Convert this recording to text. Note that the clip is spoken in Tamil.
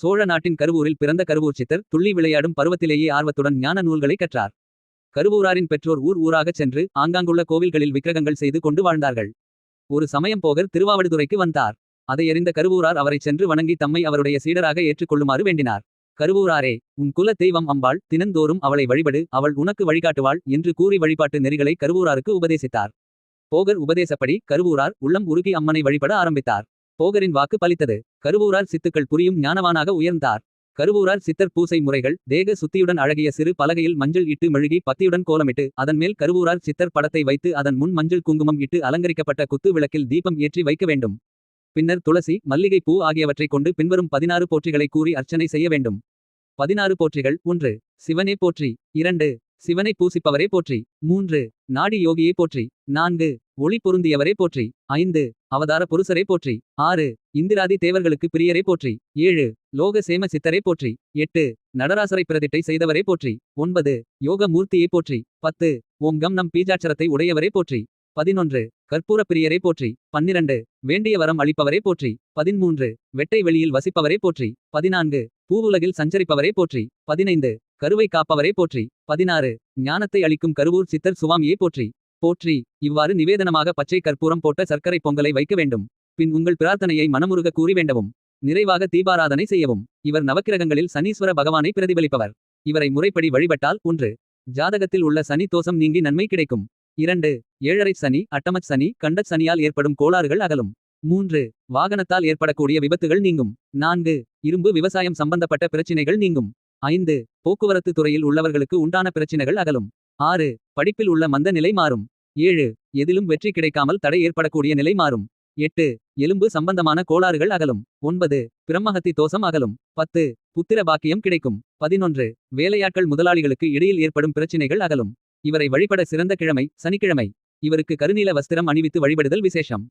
சோழ நாட்டின் கருவூரில் பிறந்த கருவூர் சித்தர் துள்ளி விளையாடும் பருவத்திலேயே ஆர்வத்துடன் ஞான நூல்களை கற்றார். கருவூராரின் பெற்றோர் ஊர் ஊராகச் சென்று ஆங்காங்குள்ள கோவில்களில் விக்கிரகங்கள் செய்து கொண்டு வாழ்ந்தார்கள். ஒரு சமயம் போகர் திருவாவடுதுறைக்கு வந்தார். அதை எறிந்த கருவூரார் அவரைச் சென்று வணங்கி தம்மை அவருடைய சீடராக ஏற்றுக்கொள்ளுமாறு வேண்டினார். கருவூராரே உன் குல தெய்வம் அம்பாள் தினந்தோறும் அவளை வழிபடு அவள் உனக்கு வழிகாட்டுவாள் என்று கூறி வழிபாட்டு நெறிகளை கருவூராருக்கு உபதேசித்தார். போகர் உபதேசப்படி கருவூரார் உள்ளம் உருகி அம்மனை வழிபட ஆரம்பித்தார். போகரின் வாக்கு பலித்தது. கருவூரார் சித்துக்கள் புரியும் ஞானவானாக உயர்ந்தார். கருவூரார் சித்தர் பூசை முறைகள் தேக சுத்தியுடன் அழகிய சிறு பலகையில் மஞ்சள் இட்டு மெழுகி பத்தியுடன் கோலமிட்டு அதன் மேல் கருவூரார் சித்தர் படத்தை வைத்து அதன் முன் மஞ்சள் குங்குமம் இட்டு அலங்கரிக்கப்பட்ட குத்து விளக்கில் தீபம் ஏற்றி வைக்க வேண்டும். பின்னர் துளசி மல்லிகை பூ ஆகியவற்றைக் கொண்டு பின்வரும் பதினாறு போற்றிகளை கூறி அர்ச்சனை செய்ய வேண்டும். பதினாறு போற்றிகள் ஒன்று. சிவனே போற்றி. இரண்டு. சிவனை பூசிப்பவரே போற்றி. மூன்று நாடி யோகியை போற்றி. நான்கு ஒளி பொருந்தியவரே போற்றி. ஐந்து அவதார புருஷரே போற்றி. ஆறு இந்திராதி தேவர்களுக்கு பிரியரே போற்றி. ஏழு லோக சேம சித்தரே போற்றி. எட்டு நடராசரை பிரதிட்டை செய்தவரே போற்றி. ஒன்பது யோக மூர்த்தியை போற்றி. பத்து ஓங்கம் நம் பீஜாட்சரத்தை உடையவரே போற்றி. பதினொன்று கற்பூர பிரியரே போற்றி. பன்னிரண்டு வேண்டிய வரம் அளிப்பவரே போற்றி. பதிமூன்று வெட்டை வெளியில் வசிப்பவரே போற்றி. பதினான்கு பூவுலகில் சஞ்சரிப்பவரே போற்றி. பதினைந்து கருவை காப்பவரே போற்றி. பதினாறு. ஞானத்தை அளிக்கும் கருவூர் சித்தர் சுவாமியே போற்றி. போற்றி. இவ்வாறு நிவேதனமாக பச்சை கற்பூரம் போட்ட சர்க்கரை பொங்கலை வைக்க வேண்டும். பின் உங்கள் பிரார்த்தனையை மனமுருக கூறி வேண்டவும். நிறைவாக தீபாராதனை செய்யவும். இவர் நவக்கிரகங்களில் சனீஸ்வர பகவானை பிரதிபலிப்பவர். இவரை முறைப்படி வழிபட்டால் ஒன்று. ஜாதகத்தில் உள்ள சனி தோஷம் நீங்கி நன்மை கிடைக்கும். இரண்டு. ஏழரை சனி அட்டமச் சனி கண்டச் சனியால் ஏற்படும் கோளாறுகள் அகலும். மூன்று. வாகனத்தால் ஏற்படக்கூடிய விபத்துகள் நீங்கும். நான்கு. இரும்பு விவசாயம் சம்பந்தப்பட்ட பிரச்சினைகள் நீங்கும். ஐந்து போக்குவரத்து துறையில் உள்ளவர்களுக்கு உண்டான பிரச்சினைகள் அகலும். ஆறு படிப்பில் உள்ள மந்த நிலை மாறும். ஏழு எதிலும் வெற்றி கிடைக்காமல் தடை ஏற்படக்கூடிய நிலை மாறும். எட்டு எலும்பு சம்பந்தமான கோளாறுகள் அகலும். ஒன்பது பிரம்மஹத்தி தோஷம் அகலும். பத்து புத்திர பாக்கியம் கிடைக்கும். பதினொன்று வேலையாட்கள் முதலாளிகளுக்கு இடையில் ஏற்படும் பிரச்சினைகள் அகலும். இவரை வழிபட சிறந்த கிழமை சனிக்கிழமை. இவருக்கு கருநீல வஸ்திரம் அணிவித்து வழிபடுதல் விசேஷம்.